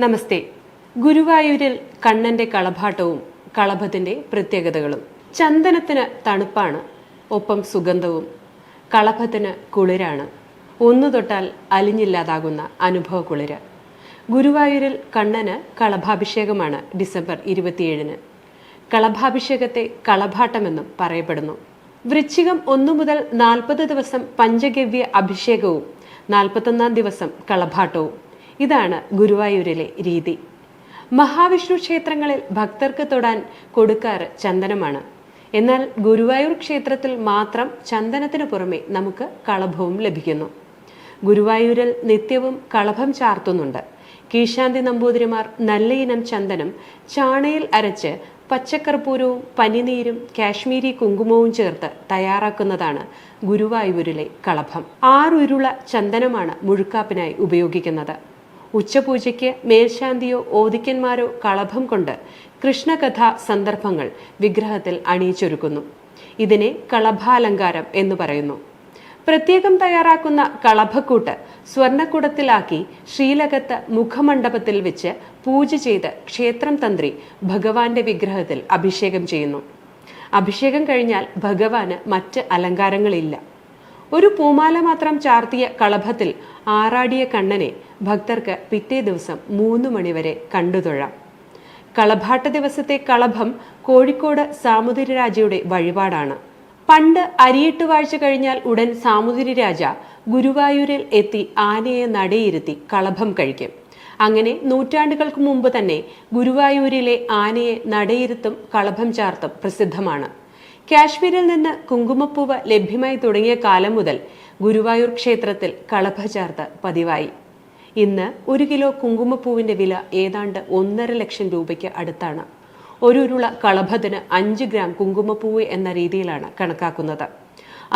നമസ്തേ. ഗുരുവായൂരിൽ കണ്ണന്റെ കളഭാട്ടവും കളഭത്തിന്റെ പ്രത്യേകതകളും. ചന്ദനത്തിന് തണുപ്പാണ് ഒപ്പം സുഗന്ധവും. കളഭത്തിന് കുളിരാണ്. ഒന്നു തൊട്ടാൽ അലിഞ്ഞില്ലാതാകുന്ന അനുഭവ കുളിര്. ഗുരുവായൂരിൽ കണ്ണന് കളഭാഭിഷേകമാണ് ഡിസംബർ ഇരുപത്തിയേഴിന്. കളഭാഭിഷേകത്തെ കളഭാട്ടമെന്നും പറയപ്പെടുന്നു. വൃശ്ചികം ഒന്നു മുതൽ നാൽപ്പത് ദിവസം പഞ്ചഗവ്യ അഭിഷേകവും നാൽപ്പത്തൊന്നാം ദിവസം കളഭാട്ടവും. ഇതാണ് ഗുരുവായൂരിലെ രീതി. മഹാവിഷ്ണു ക്ഷേത്രങ്ങളിൽ ഭക്തർക്ക് തൊടാൻ കൊടുക്കാറ് ചന്ദനമാണ്. എന്നാൽ ഗുരുവായൂർ ക്ഷേത്രത്തിൽ മാത്രം ചന്ദനത്തിന് പുറമെ നമുക്ക് കളഭവും ലഭിക്കുന്നു. ഗുരുവായൂരിൽ നിത്യവും കളഭം ചാർത്തുന്നുണ്ട്. കീശാന്തി നമ്പൂതിരിമാർ നല്ല ഇനം ചന്ദനം ചാണയിൽ അരച്ച് പച്ചക്കർപ്പൂരവും പനിനീരും കാശ്മീരി കുങ്കുമവും ചേർത്ത് തയ്യാറാക്കുന്നതാണ് ഗുരുവായൂരിലെ കളഭം. ആറുരുള ചന്ദനമാണ് മുഴുക്കാപ്പിനായി ഉപയോഗിക്കുന്നത്. ഉച്ചപൂജയ്ക്ക് മേൽശാന്തിയോ ഓദിക്കന്മാരോ കളഭം കൊണ്ട് കൃഷ്ണകഥാ സന്ദർഭങ്ങൾ വിഗ്രഹത്തിൽ അണിയിച്ചൊരുക്കുന്നു. ഇതിനെ കളഭാലങ്കാരം എന്ന് പറയുന്നു. പ്രത്യേകം തയ്യാറാക്കുന്ന കളഭക്കൂട്ട് സ്വർണക്കുടത്തിലാക്കി ശ്രീലകത്ത് മുഖമണ്ഡപത്തിൽ വെച്ച് പൂജ ചെയ്ത് ക്ഷേത്രം തന്ത്രി ഭഗവാന്റെ വിഗ്രഹത്തിൽ അഭിഷേകം ചെയ്യുന്നു. അഭിഷേകം കഴിഞ്ഞാൽ ഭഗവാന് മറ്റ് അലങ്കാരങ്ങളില്ല. ഒരു പൂമാല മാത്രം ചാർത്തിയ കളഭത്തിൽ ആറാടിയ കണ്ണനെ ഭക്തർക്ക് പിറ്റേ ദിവസം മൂന്ന് മണിവരെ കണ്ടുതൊഴാം. കളഭാട്ട ദിവസത്തെ കളഭം കോഴിക്കോട് സാമുതിരി രാജയുടെ വഴിപാടാണ്. പണ്ട് അരിയെട്ട് വാഴ്ച കഴിഞ്ഞാൽ ഉടൻ സാമുതിരി രാജ ഗുരുവായൂരിൽ എത്തി ആനയെ നടയിരുത്തി കളഭം കഴിക്കും. അങ്ങനെ നൂറ്റാണ്ടുകൾക്ക് മുമ്പ് തന്നെ ഗുരുവായൂരിലെ ആനയെ നടയിരുത്തും കളഭം ചാർത്തും പ്രസിദ്ധമാണ്. കാശ്മീരിൽ നിന്ന് കുങ്കുമപ്പൂവ് ലഭ്യമായി തുടങ്ങിയ കാലം മുതൽ ഗുരുവായൂർ ക്ഷേത്രത്തിൽ കളഭ ചാർത്ത് പതിവായി. ഇന്ന് ഒരു കിലോ കുങ്കുമപ്പൂവിന്റെ വില ഏതാണ്ട് ഒന്നര ലക്ഷം രൂപയ്ക്ക് അടുത്താണ്. ഒരു ഉരുള കളഭത്തിന് അഞ്ച് ഗ്രാം കുങ്കുമപ്പൂവ് എന്ന രീതിയിലാണ് കണക്കാക്കുന്നത്.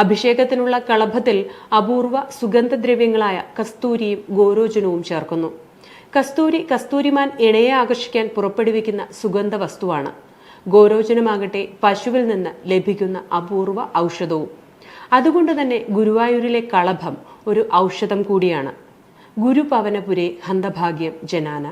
അഭിഷേകത്തിനുള്ള കളഭത്തിൽ അപൂർവ സുഗന്ധദ്രവ്യങ്ങളായ കസ്തൂരിയും ഗോരോജനവും ചേർക്കുന്നു. കസ്തൂരി കസ്തൂരിമാൻ ഇണയെ ആകർഷിക്കാൻ പുറപ്പെടുവിക്കുന്ന സുഗന്ധ വസ്തുവാണ് ഗോരോചനമാകട്ടെ പശുവിൽ നിന്ന് ലഭിക്കുന്ന അപൂർവ ഔഷധവും. അതുകൊണ്ട് തന്നെ ഗുരുവായൂരിലെ കളഭം ഒരു ഔഷധം കൂടിയാണ്. ഗുരുപവനപുരേ ഹന്തഭാഗ്യം ജനാന.